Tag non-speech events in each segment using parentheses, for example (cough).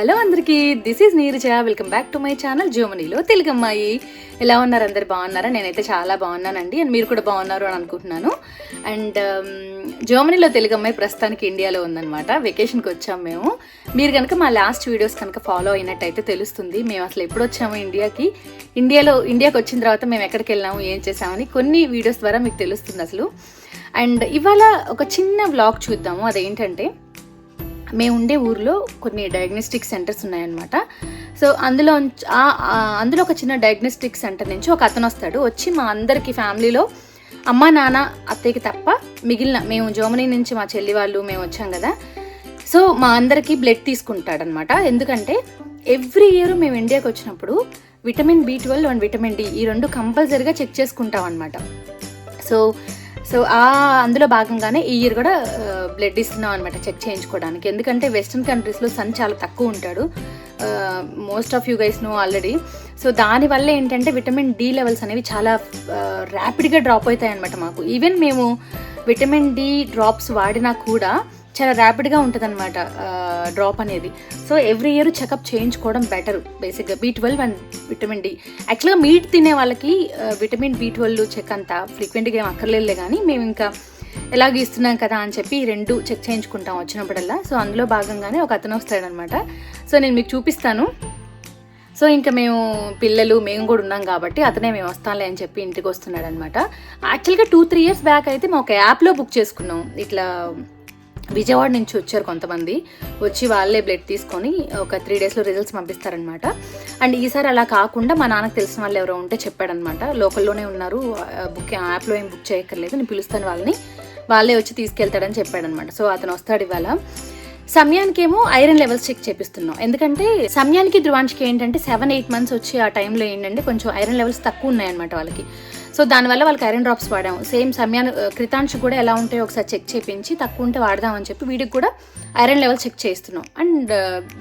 Hello అందరికీ this is Neeraja welcome back to my channel జోమనీలో తెలుగమ్మాయి. ఎలా ఉన్నారు అందరు? బాగున్నారా? నేనైతే చాలా బాగున్నానండి. అండ్ మీరు కూడా బాగున్నారు అని అనుకుంటున్నాను. అండ్ జర్మనీలో um, తెలుగు అమ్మాయి ప్రస్తుతానికి ఇండియాలో ఉందన్నమాట. వెకేషన్కి వచ్చాం మేము. మీరు కనుక మా లాస్ట్ వీడియోస్ కనుక ఫాలో అయినట్టయితే తెలుస్తుంది. మేము అసలు ఎప్పుడు వచ్చాము ఇండియాకి? ఇండియాలో ఇండియాకి వచ్చిన తర్వాత మేము ఎక్కడికి వెళ్ళాము? ఏం చేసామని కొన్ని వీడియోస్ ద్వారా మీకు తెలుస్తుంది అసలు. అండ్ ఇవాళ ఒక చిన్న వ్లాగ్ చూద్దాము. అదేంటంటే మేము ఉండే ఊర్లో కొన్ని డయాగ్నోస్టిక్ సెంటర్స్ ఉన్నాయన్నమాట. సో అందులో అందులో ఒక చిన్న డయాగ్నోస్టిక్ సెంటర్ నుంచి ఒక అతను వస్తాడు. వచ్చి మా అందరికి ఫ్యామిలీలో అమ్మ నాన్న అత్తయ్యకి తప్ప మిగిలిన మేము జర్మనీ నుంచి మా చెల్లి వాళ్ళు మేము వచ్చాం కదా. సో మా అందరికీ బ్లడ్ తీసుకుంటాడనమాట ఎందుకంటే ఎవ్రీ ఇయర్ మేము ఇండియాకి వచ్చినప్పుడు vitamin B twelve and vitamin D ఈ రెండు కంపల్సరీగా చెక్ చేసుకుంటాం అనమాట సో సో ఆ అందులో భాగంగానే ఈ ఇయర్ కూడా బ్లడ్ ఇస్తున్నాం అనమాట చెక్ చేయించుకోవడానికి. ఎందుకంటే వెస్ట్రన్ కంట్రీస్లో సన్ చాలా తక్కువ ఉంటాడు. Most of you guys know already so దానివల్ల ఏంటంటే విటమిన్ డి లెవెల్స్ అనేవి చాలా ర్యాపిడ్గా డ్రాప్ అవుతాయి అనమాట మాకు. ఈవెన్ మేము విటమిన్ డి డ్రాప్స్ వాడినా కూడా చాలా ర్యాపిడ్గా ఉంటుంది అనమాట డ్రాప్ అనేది. సో ఎవ్రీ ఇయర్ చెకప్ చేయించుకోవడం బెటర్ బేసిక్గా B twelve and vitamin D యాక్చువల్గా మీట్ తినే వాళ్ళకి విటమిన్ బీ ట్వెల్వ్ చెక్ అంతా ఫ్రీక్వెంట్గా ఏం అక్కర్లేదులే కానీ మేము ఇంకా ఎలాగ ఇస్తున్నాం కదా అని చెప్పి రెండు చెక్ చేయించుకుంటాం వచ్చినప్పుడల్లా. సో అందులో భాగంగానే ఒక అతను వస్తాడనమాట సో నేను మీకు చూపిస్తాను. సో ఇంకా మేము పిల్లలు మేము కూడా ఉన్నాం కాబట్టి అతనే మేము వస్తాంలే అని చెప్పి ఇంటికి వస్తున్నాడు అనమాట యాక్చువల్గా టూ త్రీ ఇయర్స్ బ్యాక్ అయితే మేము ఒక యాప్లో బుక్ చేసుకున్నాం. ఇట్లా విజయవాడ నుంచి వచ్చారు కొంతమంది. వచ్చి వాళ్ళే బ్లడ్ తీసుకొని ఒక త్రీ డేస్లో రిజల్ట్స్ పంపిస్తారనమాట అండ్ ఈసారి అలా కాకుండా మా నాన్నకు తెలిసిన వాళ్ళు ఎవరో ఉంటే చెప్పాడనమాట లోకల్లోనే ఉన్నారు. బుక్ యాప్లో ఏం బుక్ చేయక్కర్లేదు. నేను పిలుస్తాను వాళ్ళని. వాళ్ళే వచ్చి తీసుకెళ్తాడని చెప్పాడనమాట సో అతను వస్తాడు ఇవాళ. సమయానికేమో ఐరన్ లెవెల్స్ చెక్ చేపిస్తున్నాం. ఎందుకంటే సమయానికి ధ్రువాంశకి ఏంటంటే సెవెన్ ఎయిట్ మంత్స్ వచ్చి ఆ టైంలో ఏంటంటే కొంచెం ఐరన్ లెవెల్స్ తక్కువ ఉన్నాయన్నమాట వాళ్ళకి. సో దానివల్ల వాళ్ళకి ఐరన్ డ్రాప్స్ వాడాము. సేమ్ సమయాన్ని క్రితాంశు కూడా ఎలా ఉంటాయో ఒకసారి చెక్ చేపించి తక్కువ ఉంటే వాడదామని చెప్పి వీడికి కూడా ఐరన్ లెవెల్ చెక్ చేస్తున్నాం. అండ్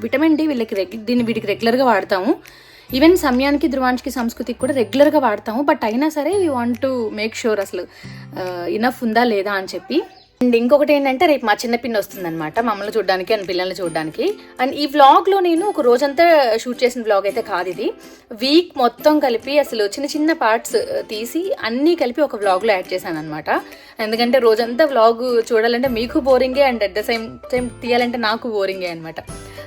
విటమిన్ డి వీళ్ళకి రెగ్ దీన్ని వీడికి రెగ్యులర్గా వాడతాము. ఈవెన్ సమయానికి ధ్రువాంశకి సంస్కృతికి కూడా రెగ్యులర్గా వాడతాము. బట్ అయినా సరే we want to make sure అసలు ఇనఫ్ ఉందా లేదా అని చెప్పి అండ్ ఇంకొకటి ఏంటంటే రేపు మా చిన్న పిన్ని వస్తుందన్నమాట మమ్మల్ని చూడడానికి అండ్ పిల్లల్ని చూడడానికి. అండ్ ఈ వ్లాగ్లో నేను ఒక రోజంతా షూట్ చేసిన వ్లాగ్ అయితే కాదు ఇది. వీక్ మొత్తం కలిపి అసలు చిన్న చిన్న పార్ట్స్ తీసి అన్నీ కలిపి ఒక వ్లాగ్లో యాడ్ చేశాను అనమాట ఎందుకంటే రోజంతా వ్లాగ్ చూడాలంటే మీకు బోరింగే and at the same time తీయాలంటే నాకు బోరింగే అనమాట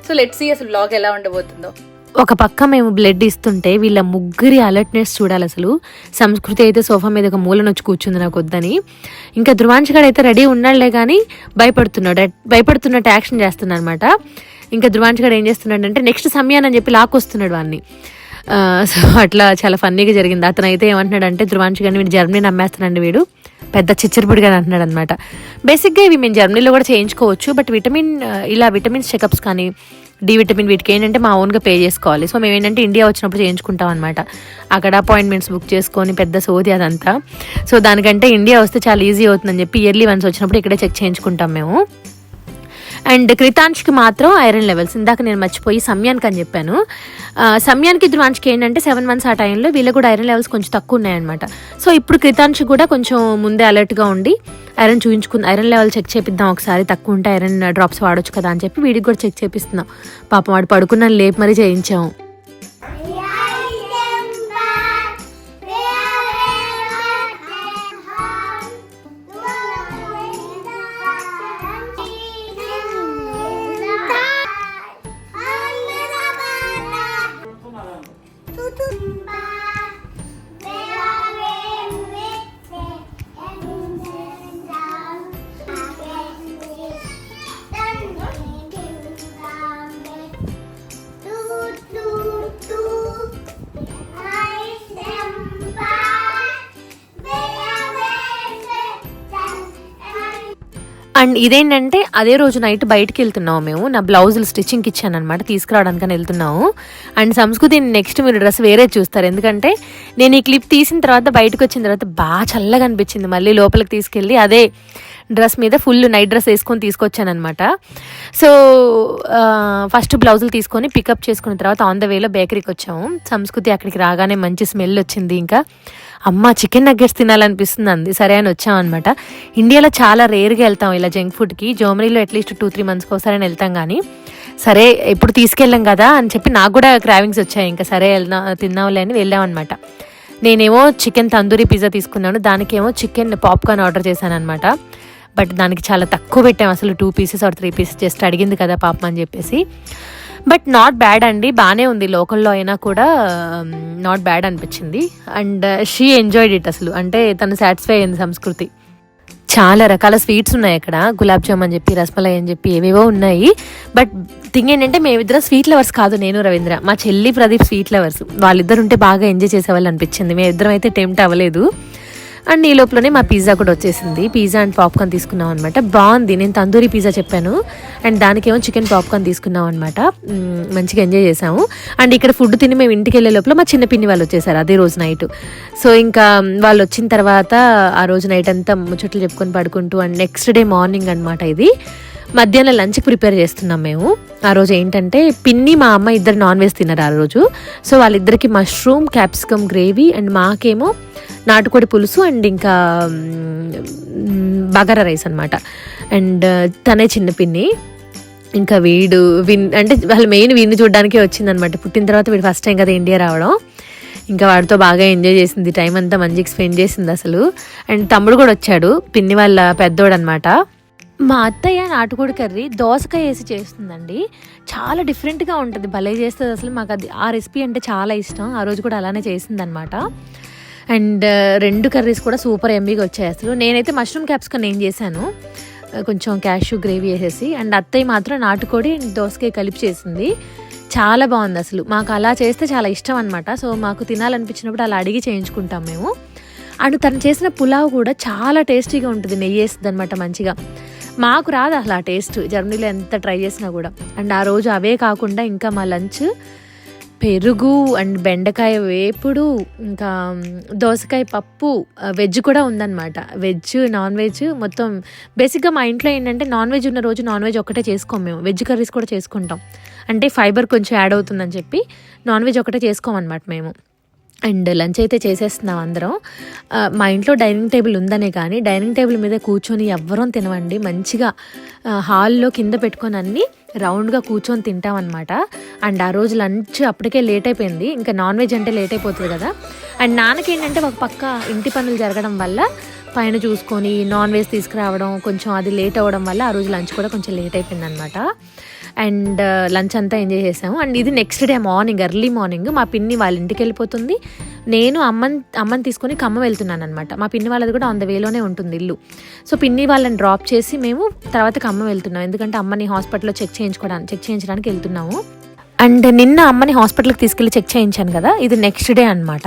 సో లెట్ సీ అసలు వ్లాగ్ ఎలా ఉండబోతుందో. ఒక పక్క మేము బ్లడ్ ఇస్తుంటే వీళ్ళ ముగ్గురి అలర్ట్నెస్ చూడాలి అసలు. సంస్కృతి అయితే సోఫా మీద ఒక మూలన వచ్చి కూర్చుంది నాకు వద్దని. ఇంకా ధ్రువాంశగాడు అయితే రెడీ ఉన్నాడులే కానీ భయపడుతున్నాడు భయపడుతున్నట్టు యాక్షన్ చేస్తున్నాడు అనమాట ఇంకా ధ్రువాంశగాడు ఏం చేస్తున్నాడు అంటే నెక్స్ట్ సమయాన్ని అని చెప్పి లాక్కొస్తున్నాడు వాడిని సో అట్లా చాలా ఫన్నీగా జరిగింది. అతను అయితే ఏమంటున్నాడంటే అంటే గారిని వీడు జర్మనీ నమ్మేస్తున్నాడు వీడు. పెద్ద చిచ్చరపుడిగా అంటున్నాడు అనమాట బేసిక్గా ఇవి మేము జర్మనీలో కూడా చేయించుకోవచ్చు బట్ విటమిన్ ఇలా విటమిన్స్ చెకప్స్ కానీ డి విటమిన్ వీటికి ఏంటంటే మా ఓన్గా పే చేసుకోవాలి. సో మేము ఏంటంటే ఇండియా వచ్చినప్పుడు చేయించుకుంటాం అనమాట అక్కడ అపాయింట్మెంట్స్ బుక్ చేసుకొని పెద్ద సోది అదంతా. సో దానికంటే ఇండియా వస్తే చాలా ఈజీ అవుతుందని చెప్పి ఇయర్లీ వన్స్ వచ్చినప్పుడు ఇక్కడే చెక్ చేయించుకుంటాం మేము. అండ్ క్రితాంష్కి మాత్రం ఐరన్ లెవెల్స్. ఇందాక నేను మర్చిపోయి సమయానికి అని చెప్పాను. సమయానికి ధ్రువాంష్కి ఏంటంటే సెవెన్ మంత్స్ ఆ టైంలో వీళ్ళకి కూడా ఐరన్ లెవెల్స్ కొంచెం తక్కువ ఉన్నాయన్నమాట. సో ఇప్పుడు క్రితాంష్ కూడా కొంచెం ముందే అలర్ట్గా ఉండి ఐరన్ చూపించుకుంది ఐరన్ లెవెల్ చెక్ చేపిద్దాం ఒకసారి తక్కువ ఉంటే ఐరన్ డ్రాప్స్ వాడొచ్చు కదా అని చెప్పి వీడికి కూడా చెక్ చేపిస్తున్నాం. పాపం వాడు పడుకున్నాను లేపు మరీ చేయించాము అండ్ ఇదేంటంటే అదే రోజు నైట్ బయటికి వెళ్తున్నాము మేము. నా బ్లౌజులు స్టిచ్చింగ్కి ఇచ్చాను అనమాట తీసుకురావడానికి వెళ్తున్నాము. అండ్ సంస్కృతి నెక్స్ట్ మీరు డ్రెస్ వేరే చూస్తారు. ఎందుకంటే నేను ఈ క్లిప్ తీసిన తర్వాత బయటకు వచ్చిన తర్వాత బాగా చల్లగా అనిపించింది. మళ్ళీ లోపలికి తీసుకెళ్ళి అదే డ్రెస్ మీద ఫుల్ నైట్ డ్రెస్ వేసుకొని తీసుకొచ్చానమాట సో ఫస్ట్ బ్లౌజులు తీసుకొని పికప్ చేసుకున్న తర్వాత ఆన్ ద వేలో బేకరీకి వచ్చాము. సంస్కృతి అక్కడికి రాగానే మంచి స్మెల్ వచ్చింది ఇంకా. అమ్మ చికెన్ నగ్గెట్స్ తినాలనిపిస్తుంది అంది. సరే అని వచ్చామన్నమాట ఇండియాలో చాలా రేర్గా వెళ్తాం ఇలా జంక్ ఫుడ్కి. జర్మనీలో అట్లీస్ట్ టూ త్రీ మంత్స్కి ఒకసారి వెళ్తాం కానీ సరే ఇప్పుడు తీసుకెళ్ళాం కదా అని చెప్పి నాకు కూడా క్రావింగ్స్ వచ్చాయి. ఇంకా సరే వెళ్దా తిందాంలే అని వెళ్ళామన్నమాట నేనేమో చికెన్ తందూరి పిజ్జా తీసుకున్నాను. దానికేమో చికెన్ పాప్కార్న్ ఆర్డర్ చేశాను అనమాట బట్ దానికి చాలా తక్కువ పెట్టాం. అసలు two pieces or three pieces just అడిగింది కదా పాపం అని చెప్పేసి. బట్ నాట్ బ్యాడ్ అండి బాగానే ఉంది లోకల్లో అయినా కూడా నాట్ బ్యాడ్ అనిపించింది. అండ్ షీ ఎంజాయ్డ్ ఇట్ అసలు. అంటే తను సాటిస్ఫై అయింది సంస్కృతి. చాలా రకాల స్వీట్స్ ఉన్నాయి అక్కడ. గులాబ్ జామ్ అని చెప్పి రసమలై అని చెప్పి ఏవేవో ఉన్నాయి. బట్ థింగ్ ఏంటంటే మేమిద్దరం స్వీట్ లవర్స్ కాదు నేను రవీంద్ర. మా చెల్లి ప్రదీప్ స్వీట్ లవర్స్ వాళ్ళిద్దరు ఉంటే బాగా ఎంజాయ్ చేసేవాళ్ళు అనిపించింది. మేమిద్దరం అయితే టెంప్ట్ అవ్వలేదు. అండ్ ఈ లోపలనే మా పిజ్జా కూడా వచ్చేసింది. పిజ్జా అండ్ పాప్కార్న్ తీసుకున్నాం అనమాట బాగుంది. నేను తందూరి పిజ్జా చెప్పాను. అండ్ దానికేమో చికెన్ పాప్కార్న్ తీసుకున్నాం అనమాట మంచిగా ఎంజాయ్ చేసాము అండ్ ఇక్కడ ఫుడ్ తిని మేము ఇంటికి వెళ్ళే లోపల మా చిన్న పిన్ని వాళ్ళు వచ్చేసారు అదే రోజు నైట్. సో ఇంకా వాళ్ళు వచ్చిన తర్వాత ఆ రోజు నైట్ అంతా ముచ్చట్లు చెప్పుకొని పడుకుంటూ అండ్ నెక్స్ట్ డే మార్నింగ్ అనమాట ఇది. మధ్యాహ్నం లంచ్ ప్రిపేర్ చేస్తున్నాం మేము. ఆ రోజు ఏంటంటే పిన్ని మా అమ్మ ఇద్దరు నాన్ వెజ్ తిన్నారు ఆ రోజు. సో వాళ్ళిద్దరికి మష్రూమ్ క్యాప్సికమ్ గ్రేవీ అండ్ మాకేమో నాటుకోడి పులుసు అండ్ ఇంకా బగారా రైస్ అనమాట అండ్ తనే చిన్న పిన్ని. ఇంకా వీడు విన్ అంటే వాళ్ళు మెయిన్ వీడిని చూడడానికే వచ్చిందనమాట పుట్టిన తర్వాత వీడు ఫస్ట్ టైం కదా ఇండియా రావడం. ఇంకా వాడితో బాగా ఎంజాయ్ చేసింది. టైం అంతా మంచిగా స్పెండ్ చేసింది అసలు. అండ్ తమ్ముడు కూడా వచ్చాడు. పిన్ని వాళ్ళ పెద్దోడు అనమాట మా అత్తయ్య నాటుకోడి కర్రీ దోసకాయ వేసి చేస్తుందండి. చాలా డిఫరెంట్గా ఉంటుంది. భలే చేస్తుంది అసలు మాకు అది. ఆ రెసిపీ అంటే చాలా ఇష్టం. ఆ రోజు కూడా అలానే చేసిందనమాట అండ్ రెండు కర్రీస్ కూడా సూపర్ ఎంబీగా వచ్చాయి అసలు. నేనైతే మష్రూమ్ క్యాప్సికన్ ఏం చేశాను? కొంచెం క్యాషు గ్రేవీ వేసేసి. అండ్ అత్తయ్య మాత్రం నాటుకోడి అండ్ దోసకాయ కలిపి చేసింది. చాలా బాగుంది అసలు. మాకు అలా చేస్తే చాలా ఇష్టం అనమాట సో మాకు తినాలనిపించినప్పుడు అలా అడిగి చేయించుకుంటాం మేము. అండ్ తను చేసిన పులావ్ కూడా చాలా టేస్టీగా ఉంటుంది. నెయ్యి వేస్తుంది అనమాట మంచిగా. మాకు రాదు అసలు ఆ టేస్ట్. జర్మనీలో ఎంత ట్రై చేసినా కూడా. అండ్ ఆ రోజు అవే కాకుండా ఇంకా మా లంచ్ పెరుగు అండ్ బెండకాయ వేపుడు ఇంకా దోసకాయ పప్పు వెజ్ కూడా ఉందన్నమాట. వెజ్ నాన్ వెజ్ మొత్తం బేసిక్గా మా ఇంట్లో ఏంటంటే నాన్ వెజ్ ఉన్న రోజు నాన్ వెజ్ ఒకటే చేసుకోం మేము. వెజ్ కర్రీస్ కూడా చేసుకుంటాం. అంటే ఫైబర్ కొంచెం యాడ్ అవుతుందని చెప్పి నాన్ వెజ్ ఒకటే చేసుకోమన్నమాట మేము. అండ్ లంచ్ అయితే చేసేస్తున్నాం అందరం. మా ఇంట్లో డైనింగ్ టేబుల్ ఉందనే కానీ డైనింగ్ టేబుల్ మీద కూర్చొని ఎవ్వరం తినవండి. మంచిగా హాల్లో కింద పెట్టుకొని అన్ని రౌండ్గా కూర్చొని తింటామన్నమాట. అండ్ ఆ రోజు లంచ్ అప్పటికే లేట్ అయిపోయింది. ఇంకా నాన్ వెజ్ అంటే లేట్ అయిపోతుంది కదా. అండ్ నాన్నకి ఏంటంటే ఒక పక్క ఇంటి పనులు జరగడం వల్ల పైన చూసుకొని నాన్ వెజ్ తీసుకురావడం కొంచెం అది లేట్ అవ్వడం వల్ల ఆ రోజు లంచ్ కూడా కొంచెం లేట్ అయిపోయింది అనమాట అండ్ లంచ్ అంతా ఎంజాయ్ చేసాము. అండ్ ఇది next day morning early morning మా పిన్ని వాళ్ళ ఇంటికి వెళ్ళిపోతుంది. నేను అమ్మని అమ్మని తీసుకొని ఖమ్మం వెళ్తున్నాను అనమాట మా పిన్ని వాళ్ళది కూడా ఆన్ ద వేలోనే ఉంటుంది ఇల్లు. సో పిన్ని వాళ్ళని డ్రాప్ చేసి మేము తర్వాత ఖమ్మం వెళ్తున్నాం. ఎందుకంటే అమ్మని హాస్పిటల్లో చెక్ చేయించుకోవడానికి చెక్ చేయించడానికి వెళ్తున్నాము. అండ్ నిన్న అమ్మని హాస్పిటల్కి తీసుకెళ్ళి చెక్ చేయించాను కదా ఇది నెక్స్ట్ డే అనమాట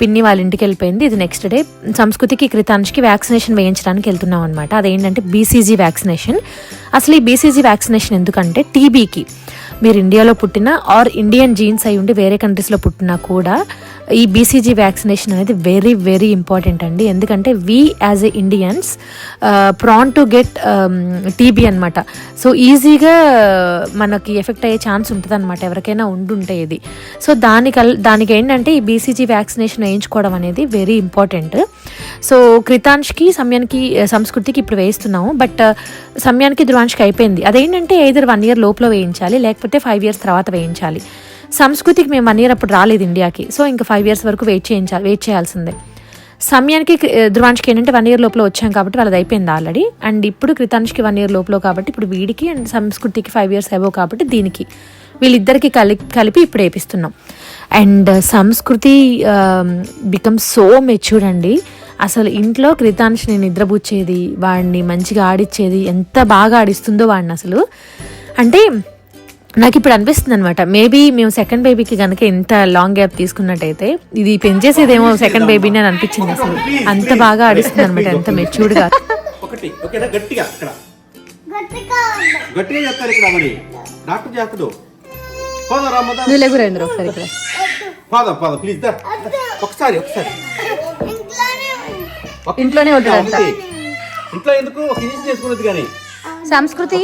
పిన్ని వాళ్ళ ఇంటికి వెళ్ళిపోయింది ఇది నెక్స్ట్ డే సంస్కృతికి కృతాంష్కి వ్యాక్సినేషన్ వేయించడానికి వెళ్తున్నాం అనమాట అదేంటంటే బీసీజీ వ్యాక్సినేషన్ అసలు ఈ బీసీజీ వ్యాక్సినేషన్ ఎందుకంటే టీబీకి మీరు ఇండియాలో పుట్టిన ఆర్ ఇండియన్ జీన్స్ అయి ఉండి వేరే కంట్రీస్లో పుట్టినా కూడా ఈ బీసీజీ వ్యాక్సినేషన్ అనేది వెరీ వెరీ ఇంపార్టెంట్ అండి. ఎందుకంటే we as a Indians prone to get TB అనమాట సో ఈజీగా మనకి ఎఫెక్ట్ అయ్యే ఛాన్స్ ఉంటుంది అనమాట ఎవరికైనా ఉండుంటే ఇది. సో దానికి దానికి ఏంటంటే ఈ బీసీజీ వ్యాక్సినేషన్ వేయించుకోవడం అనేది వెరీ ఇంపార్టెంట్ సో కృతాంష్కి సమయానికి సంస్కృతికి ఇప్పుడు వేయిస్తున్నాము బట్ సమయానికి ధ్రువాంష్కి అయిపోయింది. అదేంటంటే ఐదర్ వన్ ఇయర్ లోపల వేయించాలి లేకపోతే ఫైవ్ ఇయర్స్ తర్వాత వేయించాలి. సంస్కృతికి మేము వన్ ఇయర్ అప్పుడు రాలేదు ఇండియాకి. సో ఇంకా ఫైవ్ ఇయర్స్ వరకు వెయిట్ చేయించాలి వెయిట్ చేయాల్సిందే. సమయానికి కృ- ధ్రువాంష్కి ఏంటంటే వన్ ఇయర్ లోపల వచ్చాం కాబట్టి వాళ్ళది అయిపోయింది ఆల్రెడీ అండ్ ఇప్పుడు కృతాంష్కి వన్ ఇయర్ లోపల కాబట్టి ఇప్పుడు వీడికి అండ్ సంస్కృతికి ఫైవ్ ఇయర్స్ అవ్వవు కాబట్టి దీనికి. వీళ్ళిద్దరికి కలి కలిపి ఇప్పుడు వేపిస్తున్నాం. And Sanskriti become so matured అండి. అసలు ఇంట్లో కృతాంష్ని నిద్రపుచ్చేది వాడిని మంచిగా ఆడిచ్చేది ఎంత బాగా ఆడిస్తుందో వాడిని అసలు. అంటే నాకు ఇప్పుడు అనిపిస్తుంది అనమాట మేబీ మేము సెకండ్ బేబీకి కనుక ఎంత లాంగ్ గ్యాప్ తీసుకున్నట్టయితే ఇది పెంచేసేదేమో సెకండ్ బేబీని అని అనిపించింది అసలు. అంత బాగా ఆడిస్తుంది అనమాట ఎంత మెచ్యూర్డ్గా. ఒకటి ఓకేనా? గట్టిగా ఇక్కడ గట్టిగా చెప్తారు ఇక్కడ మరి. డాక్టర్ చేస్తాడు. పోదాం రామ్మదా నువ్వు ఒకసారి ఇక్కడ. పోదాం పోదాం. ప్లీజ్ దా. ఒకసారి ఇంట్లోనే. ఒకటి. ఇంట్లో ఎందుకు ఒక ఇంజక్షన్ చేసుకున్నది కానీ సంస్కృతి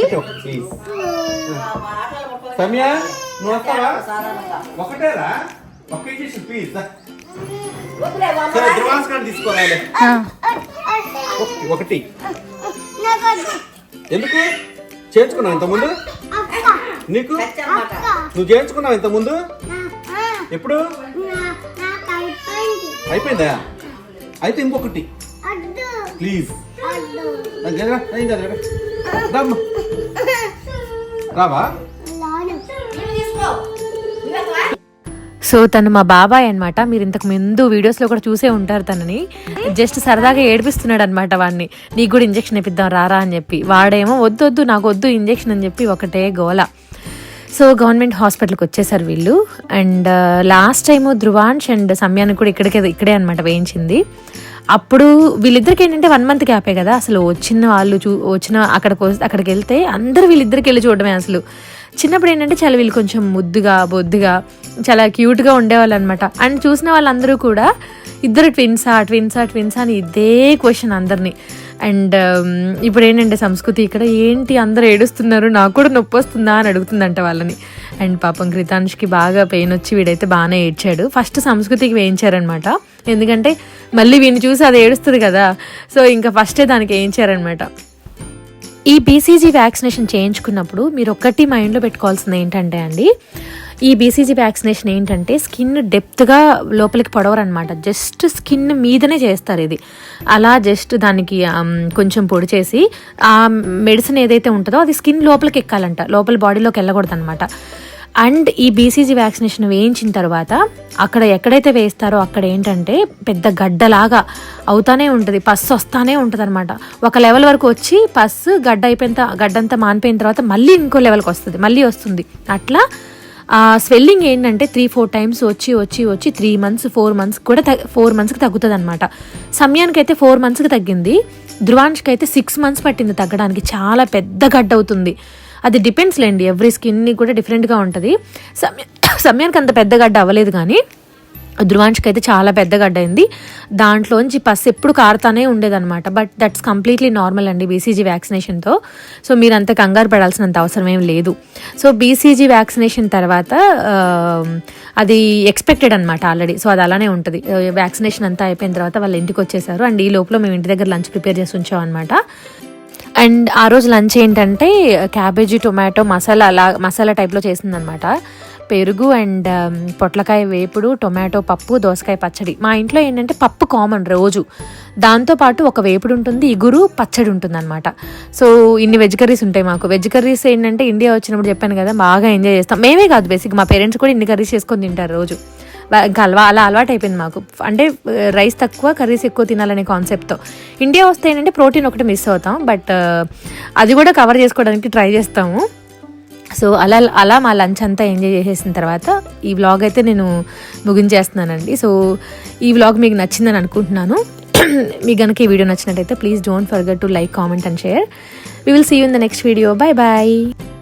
సమయ నువ్వు వస్తావా ఒకటేరా ఇంజక్షన్ ప్లీజ్ ఒకటి ఎందుకు చేర్చుకున్నావు ఇంతకుముందు నీకు నువ్వు చేయించుకున్నావు ఇంత ముందు ఎప్పుడు అయిపోయిందా అయితే ఇంకొకటి ప్లీజ్. రావా? సో తను మా బాబాయ్ అన్నమాట. మీరు ఇంతకు ముందు వీడియోస్లో కూడా చూసే ఉంటారు తనని. జస్ట్ సరదాగా ఏడిపిస్తున్నాడు అనమాట వాడిని నీకు కూడా ఇంజెక్షన్ ఇప్పిద్దాం రారా అని చెప్పి. వాడేమో వద్దు వద్దు నాకు వద్దు ఇంజెక్షన్ అని చెప్పి ఒకటే గోల. సో గవర్నమెంట్ హాస్పిటల్కి వచ్చేసారు వీళ్ళు. And last time Dhruvansh and సమ్యాన్ని కూడా ఇక్కడికే ఇక్కడే అనమాట వేయించింది. అప్పుడు వీళ్ళిద్దరికి ఏంటంటే వన్ మంత్ గ్యాపే కదా. అసలు వచ్చిన వాళ్ళు చూ వచ్చిన అక్కడికి అక్కడికి వెళ్తే అందరూ వీళ్ళిద్దరికి వెళ్ళి చూడడమే అసలు. చిన్నప్పుడు ఏంటంటే చాలా వీళ్ళు కొంచెం ముద్దుగా బొద్దుగా చాలా క్యూట్గా ఉండేవాళ్ళు అనమాట అండ్ చూసిన వాళ్ళందరూ కూడా ఇద్దరు ట్విన్సా ట్విన్సా ట్విన్సా అని ఇదే క్వశ్చన్ అందరినీ. అండ్ ఇప్పుడు ఏంటంటే సంస్కృతి ఇక్కడ ఏంటి అందరు ఏడుస్తున్నారు నాకు కూడా నొప్పి వస్తుందా అని అడుగుతుందంట వాళ్ళని. అండ్ పాపం కృతాంష్కి బాగా పెయిన్ వచ్చి వీడైతే బాగానే ఏడ్చాడు. ఫస్ట్ సంస్కృతికి వేయించారనమాట. ఎందుకంటే మళ్ళీ వీడిని చూసి అది ఏడుస్తుంది కదా. సో ఇంకా ఫస్టే దానికి వేయించారనమాట. ఈ బీసీజీ వ్యాక్సినేషన్ చేయించుకున్నప్పుడు మీరు ఒక్కటి మైండ్లో పెట్టుకోవాల్సింది ఏంటంటే అండి ఈ బీసీజీ వ్యాక్సినేషన్ ఏంటంటే స్కిన్ డెప్త్గా లోపలికి పడవరు అనమాట జస్ట్ స్కిన్ మీదనే చేస్తారు ఇది. అలా జస్ట్ దానికి కొంచెం పొడి చేసి ఆ మెడిసిన్ ఏదైతే ఉంటుందో అది స్కిన్ లోపలికి ఎక్కాలంట. లోపల బాడీలోకి వెళ్ళకూడదు అనమాట అండ్ ఈ బీసీజీ వ్యాక్సినేషన్ వేయించిన తర్వాత అక్కడ ఎక్కడైతే వేస్తారో అక్కడ ఏంటంటే పెద్ద గడ్డలాగా అవుతానే ఉంటుంది పస్సు వస్తానే ఉంటుంది అనమాట ఒక లెవెల్ వరకు వచ్చి పస్సు గడ్డ అయిపోయిన గడ్డంతా మానిపోయిన తర్వాత మళ్ళీ ఇంకో లెవెల్కి వస్తుంది మళ్ళీ వస్తుంది. అట్లా ఆ స్వెల్లింగ్ ఏంటంటే త్రీ ఫోర్ టైమ్స్ వచ్చి వచ్చి వచ్చి త్రీ మంత్స్ ఫోర్ మంత్స్ కూడా ఫోర్ మంత్స్కి తగ్గుతుంది అనమాట సమయానికి అయితే ఫోర్ మంత్స్కి తగ్గింది ధ్రువాంష్కి అయితే సిక్స్ మంత్స్ పట్టింది తగ్గడానికి చాలా పెద్ద గడ్డ అవుతుంది. అది డిపెండ్స్ లేండి. ఎవ్రీ స్కిన్ని కూడా డిఫరెంట్గా ఉంటుంది. సమయ సమయానికి అంత పెద్ద గడ్డ అవ్వలేదు కానీ ధ్రువాంష్కి అయితే చాలా పెద్ద గడ్డ అయింది. దాంట్లోంచి పస్ ఎప్పుడు కారుతానే ఉండేదన్నమాట. బట్ దట్స్ కంప్లీట్లీ నార్మల్ అండి బీసీజీ వ్యాక్సినేషన్తో సో మీరు అంత కంగారు పడాల్సినంత అవసరం ఏం లేదు. సో బీసీజీ వ్యాక్సినేషన్ తర్వాత అది ఎక్స్పెక్టెడ్ అనమాట ఆల్రెడీ సో అది అలానే ఉంటుంది. వ్యాక్సినేషన్ uh, అంతా అయిపోయిన తర్వాత వాళ్ళ ఇంటికి వచ్చేసారు. అండ్ ఈ లోపల మేము ఇంటి దగ్గర లంచ్ ప్రిపేర్ చేసి ఉంచాం అనమాట అండ్ ఆ రోజు లంచ్ ఏంటంటే క్యాబేజీ టొమాటో మసాలా అలా మసాలా టైప్లో చేసిందనమాట పెరుగు అండ్ పొట్లకాయ వేపుడు టొమాటో పప్పు దోసకాయ పచ్చడి. మా ఇంట్లో ఏంటంటే పప్పు కామన్ రోజు. దాంతోపాటు ఒక వేపుడు ఉంటుంది ఇగురు పచ్చడి ఉంటుంది సో ఇన్ని వెజ్ కర్రీస్ ఉంటాయి మాకు. వెజ్ కర్రీస్ ఏంటంటే ఇండియా వచ్చినప్పుడు చెప్పాను కదా బాగా ఎంజాయ్ చేస్తాం. మేమే కాదు బేసిక్ మా పేరెంట్స్ కూడా ఇన్ని కర్రీస్ చేసుకొని తింటారు రోజు. ఇంకా అలవా అలా అలవాటు అయిపోయింది మాకు. అంటే రైస్ తక్కువ కర్రీస్ ఎక్కువ తినాలనే కాన్సెప్ట్తో. ఇండియా వస్తే ఏంటంటే ప్రోటీన్ ఒకటి మిస్ అవుతాం. బట్ అది కూడా కవర్ చేసుకోవడానికి ట్రై చేస్తాము. సో అలా అలా మా లంచ్ అంతా ఎంజాయ్ చేసేసిన తర్వాత ఈ వ్లాగ్ అయితే నేను ముగించేస్తున్నానండి. సో ఈ వ్లాగ్ మీకు నచ్చిందని అనుకుంటున్నాను. (clears throat) మీకు కనుక ఈ వీడియో నచ్చినట్టయితే please don't forget to like comment and share. We will see you in the next video bye bye